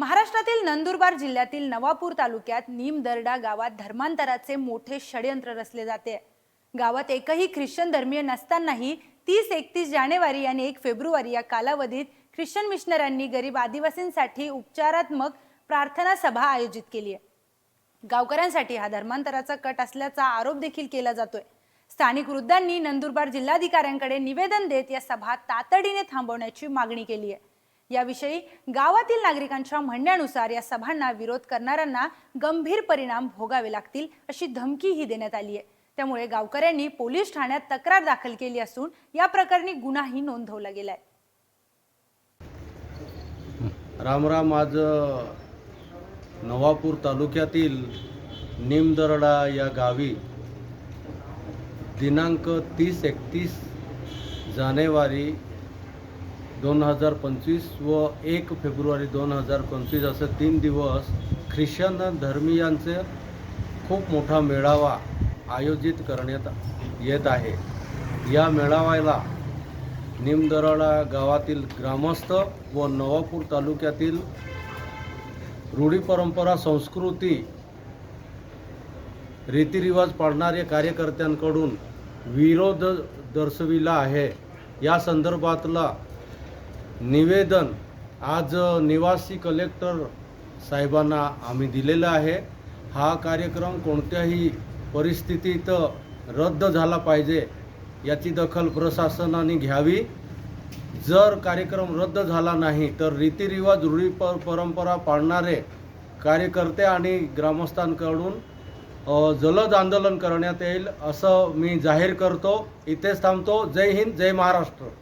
महाराष्ट्रातील नंदुरबार जिल्ह्यातील नवापूर तालुक्यात निमदरडा गावात धर्मांतराचे मोठे षडयंत्र रचले जाते. गावात एकही ख्रिश्चन धर्मीय नसतानाही तीस एकतीस जानेवारी आणि एक फेब्रुवारी या कालावधीत ख्रिश्चन मिशनरांनी गरीब आदिवासींसाठी उपचारात्मक प्रार्थना सभा आयोजित केली आहे. गावकऱ्यांसाठी हा धर्मांतराचा कट असल्याचा आरोप देखील केला जातोय. स्थानिक वृद्धांनी नंदुरबार जिल्हाधिकाऱ्यांकडे निवेदन देत या सभा तातडीने थांबवण्याची मागणी केली आहे. याविषयी गावातील नागरिकांच्या म्हणण्यानुसार या सभांना विरोध करणाऱ्यांना गंभीर परिणाम भोगावे लागतील अशी धमकीही देण्यात आली आहे. त्यामुळे गावकऱ्यांनी पोलीस ठाण्यात तक्रार दाखल केली असून या प्रकरणी गुन्हाही नोंदवला गेलाय. रामराम आज नवापूर तालुक्यातील निमदरडा या गावी दिनांक तीस एकतीस जानेवारी दोन हजार पंचवीस व एक फेब्रुवारी दोन हजार पंचवीस असे तीन दिवस ख्रिश्चन धर्मीयांचे खूप मोठा मेळावा आयोजित करण्यात येत आहे. या मेळाव्याला निमदरडा गावातील ग्रामस्थ व नवापूर तालुक्यातील रूढी परंपरा संस्कृती रीतिरिवाज पाळणाऱ्या कार्यकर्त्यांकडून विरोध दर्शविला आहे. या संदर्भातला निवेदन. आज निवासी कलेक्टर साहेबांना आम्ही दिलेलं आहे. हा कार्यक्रम कोणत्याही परिस्थितीत रद्द झाला पाहिजे याची दखल प्रशासनाने घ्यावी. जर कार्यक्रम रद्द झाला नाही तर रीतिरिवाज रूढी पर परंपरा पाळणारे कार्यकर्ते आणि ग्रामस्थांकडून जलद आंदोलन करण्यात येईल असं मी जाहीर करतो. इथेच थांबतो. जय हिंद जय महाराष्ट्र.